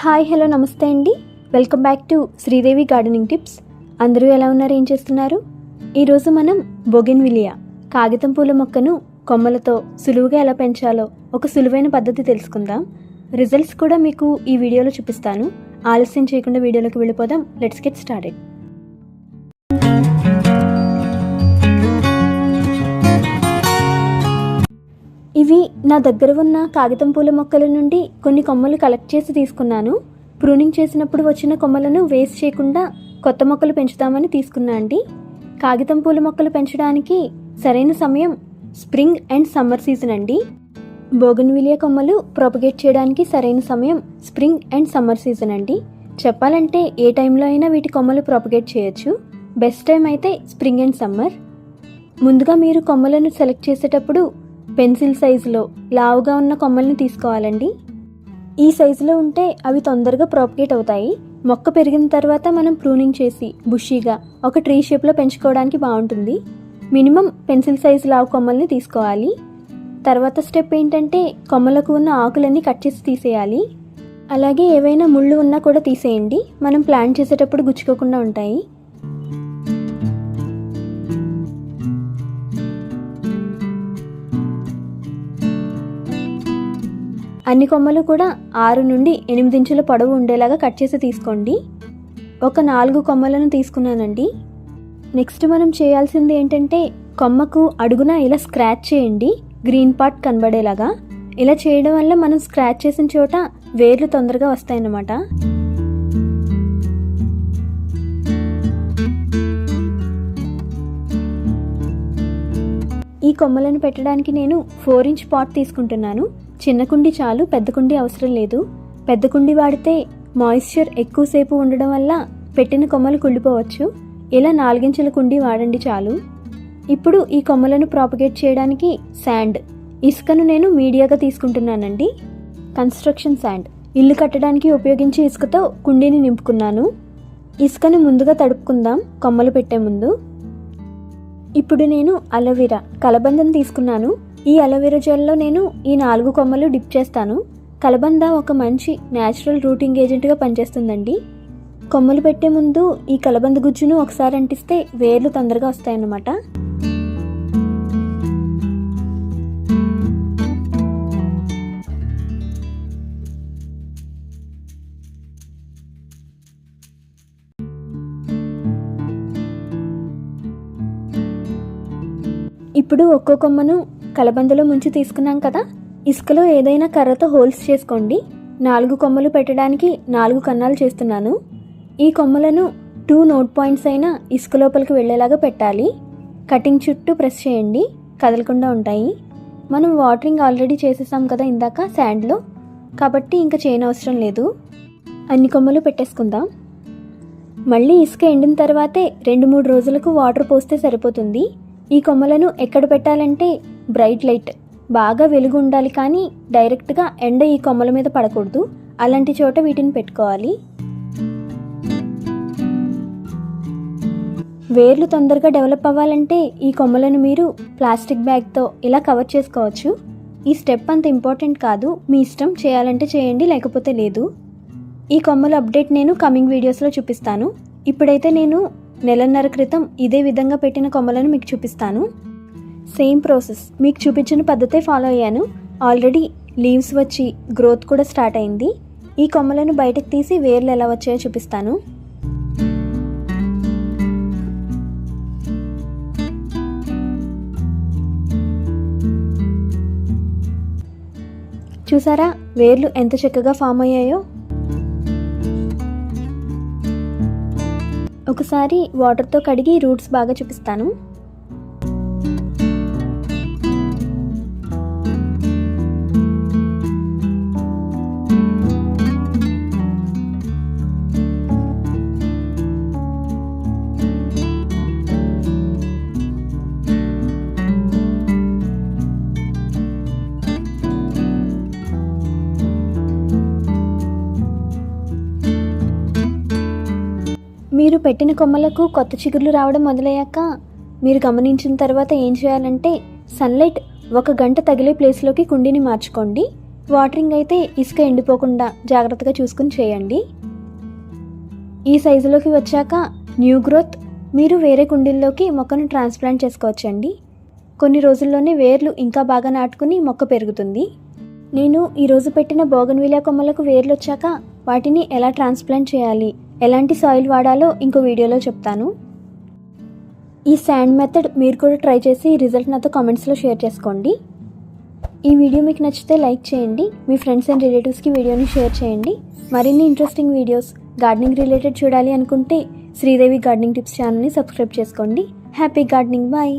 Hi hello నమస్తే అండి. Welcome back to Sridevi gardening tips. అందరూ ఎలా ఉన్నారు? ఏం చేస్తున్నారు? ఈరోజు మనం బొగిన్ విలియా కాగితం పూల మొక్కను కొమ్మలతో సులువుగా ఎలా పెంచాలో ఒక సులువైన పద్ధతి తెలుసుకుందాం. రిజల్ట్స్ కూడా మీకు ఈ వీడియోలో చూపిస్తాను. ఆలస్యం చేయకుండా వీడియోలోకి వెళ్ళిపోదాం. Let's get started. నా దగ్గర ఉన్న కాగితం పూల మొక్కల నుండి కొన్ని కొమ్మలు కలెక్ట్ చేసి తీసుకున్నాను. ప్రూనింగ్ చేసినప్పుడు వచ్చిన కొమ్మలను వేస్ట్ చేయకుండా కొత్త మొక్కలు పెంచుతామని తీసుకున్నా అండి. కాగితం పూల మొక్కలు పెంచడానికి సరైన సమయం స్ప్రింగ్ అండ్ సమ్మర్ సీజన్ అండి. బోగన్విలియా కొమ్మలు ప్రొపగేట్ చేయడానికి సరైన సమయం స్ప్రింగ్ అండ్ సమ్మర్ సీజన్ అండి. చెప్పాలంటే ఏ టైంలో అయినా వీటి కొమ్మలు ప్రొపగేట్ చేయొచ్చు. బెస్ట్ టైం అయితే స్ప్రింగ్ అండ్ సమ్మర్ ముందుగా మీరు కొమ్మలను సెలెక్ట్ చేసేటప్పుడు పెన్సిల్ సైజులో లావుగా ఉన్న కొమ్మల్ని తీసుకోవాలండి. ఈ సైజులో ఉంటే అవి తొందరగా ప్రాపగేట్ అవుతాయి. మొక్క పెరిగిన తర్వాత మనం ప్రూనింగ్ చేసి బుషీగా ఒక ట్రీ షేప్లో పెంచుకోవడానికి బాగుంటుంది. మినిమం పెన్సిల్ సైజు లావు కొమ్మల్ని తీసుకోవాలి. తర్వాత స్టెప్ ఏంటంటే కొమ్మలకు ఉన్న ఆకులన్నీ కట్ చేసి తీసేయాలి. అలాగే ఏవైనా ముళ్ళు ఉన్నా కూడా తీసేయండి. మనం ప్లాంట్ చేసేటప్పుడు గుచ్చుకోకుండా ఉంటాయి. అన్ని కొమ్మలు కూడా ఆరు నుండి ఎనిమిది ఇంచుల పొడవు ఉండేలాగా కట్ చేసి తీసుకోండి. ఒక నాలుగు కొమ్మలను తీసుకున్నానండి. నెక్స్ట్ మనం చేయాల్సింది ఏంటంటే కొమ్మకు అడుగున ఇలా స్క్రాచ్ చేయండి. గ్రీన్ పార్ట్ కనబడేలాగా. ఇలా చేయడం వల్ల మనం స్క్రాచ్ చేసిన చోట వేర్లు తొందరగా వస్తాయన్నమాట. ఈ కొమ్మలను పెట్టడానికి నేను ఫోర్ ఇంచ్ పాట్ తీసుకుంటున్నాను. చిన్న కుండి చాలు పెద్ద కుండి అవసరం లేదు. పెద్ద కుండి వాడితే మాయిశ్చర్ ఎక్కువసేపు ఉండడం వల్ల పెట్టిన కొమ్మలు కుళ్ళిపోవచ్చు. ఇలా నాలుగించుల కుండి వాడండి చాలు. ఇప్పుడు ఈ కొమ్మలను ప్రాపగేట్ చేయడానికి శాండ్ ఇసుకను నేను మీడియాగా తీసుకుంటున్నానండి. కన్స్ట్రక్షన్ శాండ్ ఇల్లు కట్టడానికి ఉపయోగించే ఇసుకతో కుండీని నింపుకున్నాను. ఇసుకను ముందుగా తడుపుకుందాం కొమ్మలు పెట్టే ముందు. ఇప్పుడు నేను అలోవెరా కలబందం తీసుకున్నాను. ఈ అలోవెరా జెల్లో నేను ఈ నాలుగు కొమ్మలు డిప్ చేస్తాను. కలబంద ఒక మంచి న్యాచురల్ రూటింగ్ ఏజెంట్గా పనిచేస్తుందండి. కొమ్మలు పెట్టే ముందు ఈ కలబంద గుజ్జును ఒకసారి అంటిస్తే వేర్లు తొందరగా వస్తాయన్నమాట. ఇప్పుడు ఒక్కో కొమ్మను కలబందలో ముంచి తీసుకున్నాం కదా. ఇసుకలో ఏదైనా కర్రతో హోల్స్ చేసుకోండి. నాలుగు కొమ్మలు పెట్టడానికి నాలుగు కన్నాలు చేస్తున్నాను. ఈ కొమ్మలను టూ నోట్ పాయింట్స్ అయినా ఇసుక లోపలికి వెళ్ళేలాగా పెట్టాలి. కటింగ్ చుట్టూ ప్రెస్ చేయండి. కదలకుండా ఉంటాయి. మనం వాటరింగ్ ఆల్రెడీ చేసేసాం కదా ఇందాక శాండ్లో. కాబట్టి ఇంకా చేయని అవసరం లేదు. అన్ని కొమ్మలు పెట్టేసుకుందాం. మళ్ళీ ఇసుక ఎండిన తర్వాతే రెండు మూడు రోజులకు వాటర్ పోస్తే సరిపోతుంది. ఈ కొమ్మలను ఎక్కడ పెట్టాలంటే బ్రైట్ లైట్. బాగా వెలుగు ఉండాలి కానీ డైరెక్ట్గా ఎండ ఈ కొమ్మల మీద పడకూడదు. అలాంటి చోట వీటిని పెట్టుకోవాలి. వేర్లు తొందరగా డెవలప్ అవ్వాలంటే ఈ కొమ్మలను మీరు ప్లాస్టిక్ బ్యాగ్తో ఇలా కవర్ చేసుకోవచ్చు. ఈ స్టెప్ అంత ఇంపార్టెంట్ కాదు. మీ ఇష్టం చేయాలంటే చేయండి లేకపోతే లేదు. ఈ కొమ్మల అప్డేట్ నేను కమింగ్ వీడియోస్లో చూపిస్తాను. ఇప్పుడైతే నేను నెలన్నర క్రితం ఇదే విధంగా పెట్టిన కొమ్మలను మీకు చూపిస్తాను. Same process. మీకు చూపించిన పద్ధతే ఫాలో అయ్యాను. ఆల్రెడీ లీవ్స్ వచ్చి గ్రోత్ కూడా స్టార్ట్ అయింది. ఈ కొమ్మలను బయటకు తీసి వేర్లు ఎలా వచ్చాయో చూపిస్తాను. చూసారా? వేర్లు ఎంత చక్కగా ఫామ్ అయ్యాయో? ఒకసారి వాటర్తో కడిగి రూట్స్ బాగా చూపిస్తాను. మీరు పెట్టిన కొమ్మలకు కొత్త చిగుర్లు రావడం మొదలయ్యాక మీరు గమనించిన తర్వాత ఏం చేయాలంటే సన్లైట్ ఒక గంట తగిలే ప్లేస్లోకి కుండీని మార్చుకోండి. వాటరింగ్ అయితే ఇసుక ఎండిపోకుండా జాగ్రత్తగా చూసుకుని చేయండి. ఈ సైజులోకి వచ్చాక న్యూ గ్రోత్ మీరు వేరే కుండీల్లోకి మొక్కను ట్రాన్స్ప్లాంట్ చేసుకోవచ్చండి. కొన్ని రోజుల్లోనే వేర్లు ఇంకా బాగా నాటుకుని మొక్క పెరుగుతుంది. నేను ఈరోజు పెట్టిన బోగన్విలియా కొమ్మలకు వేర్లు వచ్చాక వాటిని ఎలా ట్రాన్స్ప్లాంట్ చేయాలి? ఎలాంటి సాయిల్ వాడాలో ఇంకో వీడియోలో చెప్తాను. ఈ శాండ్ మెథడ్ మీరు కూడా ట్రై చేసి రిజల్ట్ నాతో కామెంట్స్లో షేర్ చేసుకోండి. ఈ వీడియో మీకు నచ్చితే లైక్ చేయండి. మీ ఫ్రెండ్స్ అండ్ రిలేటివ్స్కి వీడియోని షేర్ చేయండి. మరిన్ని ఇంట్రెస్టింగ్ వీడియోస్ గార్డెనింగ్ రిలేటెడ్ చూడాలి అనుకుంటే శ్రీదేవి గార్డెనింగ్ టిప్స్ ఛానల్ని సబ్స్క్రైబ్ చేసుకోండి. Happy gardening bye